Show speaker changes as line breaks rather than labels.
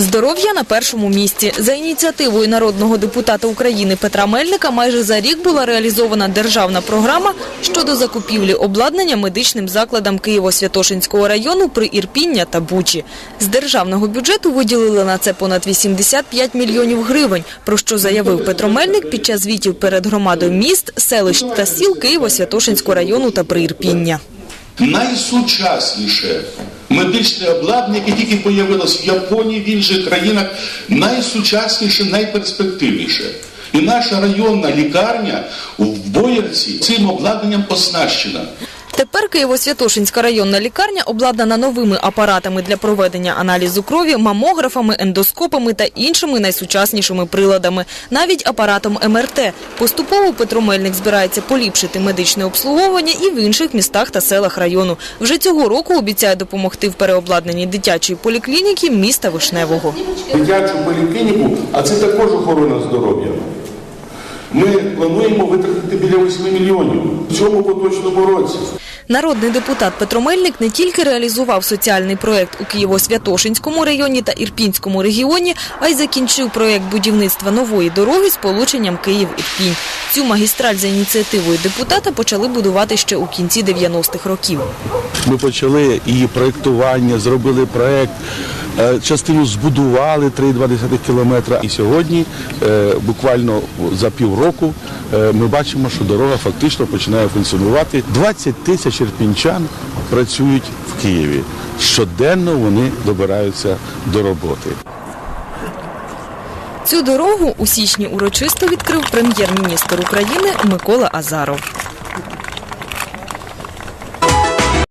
Здоров'я на першому місці. За ініціативою народного депутата України Петра Мельника майже за рік була реалізована державна програма щодо закупівлі обладнання медичним закладам Києво-Святошинського району при Ірпіння та Бучі. З державного бюджету виділили на це понад 85 мільйонів гривень, про що заявив Петро Мельник під час звітів перед громадою міст, селищ та сіл Києво-Святошинського району та при Ірпіння.
найсучасніше медичне обладнання, яке тільки появилось в Японії, в інших країнах, найсучасніше, найперспективніше. І наша районна лікарня в Боярці цим обладнанням оснащена.
Тепер Києво-Святошинська районна лікарня обладнана новими апаратами для проведення аналізу крові, мамографами, ендоскопами та іншими найсучаснішими приладами, навіть апаратом МРТ. Поступово Петро Мельник збирається поліпшити медичне обслуговування і в інших містах та селах району. Вже цього року обіцяє допомогти в переобладнанні дитячої поліклініки міста Вишневого.
дитячу поліклініку, а це також охорона здоров'я. Ми плануємо витратити біля 8 мільйонів в цьому поточному році.
Народний депутат Петро Мельник не тільки реалізував соціальний проєкт у Києво-Святошинському районі та Ірпінському регіоні, а й закінчив проєкт будівництва нової дороги з полученням Київ-Ірпінь. Цю магістраль за ініціативою депутата почали будувати ще у кінці 90-х років.
Ми почали її проєктування, зробили проєкт, частину збудували 3,2 кілометра. І сьогодні, е, буквально за півроку, е, ми бачимо, що дорога фактично починає функціонувати. 20 тисяч ірпінчан працюють в Києві. Щоденно вони добираються до роботи.
Цю дорогу у січні урочисто відкрив прем'єр-міністр України Микола Азаров.